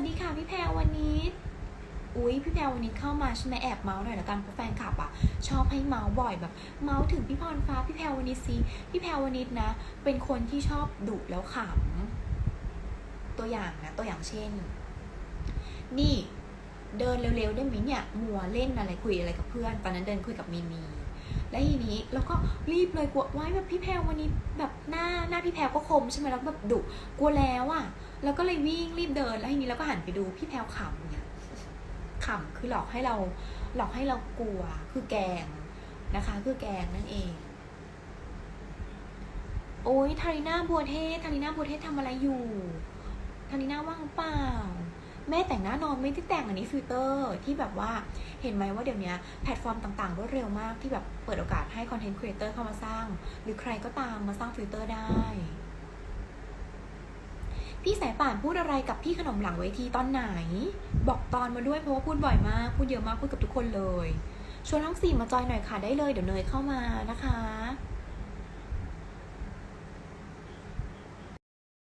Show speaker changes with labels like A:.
A: วัสดีค่ะพี่แพรวันนี้ อุ๊ยพี่แพรวันนี้เข้ามาใช่ไหมแอบเมาส์หน่อยละกันเพราะแฟนคลับอะชอบให้เมาส์บ่อยแบบ เมาส์ถึงพี่พรฟ้าพี่แพรวันนี้สิพี่แพรวันนี้นะ เป็นคนที่ชอบดุแล้วขำตัวอย่างนะตัวอย่างเช่น นี่เดินเร็วๆได้ไหมเนี่ยมัวเล่นอะไรคุยอะไรกับเพื่อน ตอนนั้นเดินคุยกับมีมี และทีนี้เราก็รีบเลยกลัวไว้แบบพี่แพรวันนี้แบบหน้าหน้าพี่แพรก็คมใช่ไหมแล้วแบบดุกลัวแล้วอะแล้วก็เลยวิ่งรีบเดินแล้วทีนี้เราก็หันไปดูพี่แพรขำเนี่ยขำคือหลอกให้เราหลอกให้เรากลัวคือแกงนะคะ คือแกงนั่นเองโอ้ยทาริน่าบัวเทศทาริน่าบัวเทศทำอะไรอยู่ทาริน่าว่างเปล่า แม่แต่งหน้านอนไม่ได้แต่งอันนี้ฟิลเตอร์ที่แบบว่าเห็นไหมว่าเดี๋ยวนี้แพลตฟอร์มต่างๆรวดเร็วมากที่แบบเปิดโอกาสให้คอนเทนต์ครีเอเตอร์เข้ามาสร้าง หรือใครก็ตามมาสร้างฟิลเตอร์ได้ พี่สายป่านพูดอะไรกับพี่ขนมหลังเวทีตอนไหน บอกตอนมาด้วยเพราะว่าพูดบ่อยมากพูดเยอะมากพูดกับทุกคนเลย ชวนทั้งสี่มาจอยหน่อยค่ะได้เลยเดี๋ยวเนยเข้ามานะคะ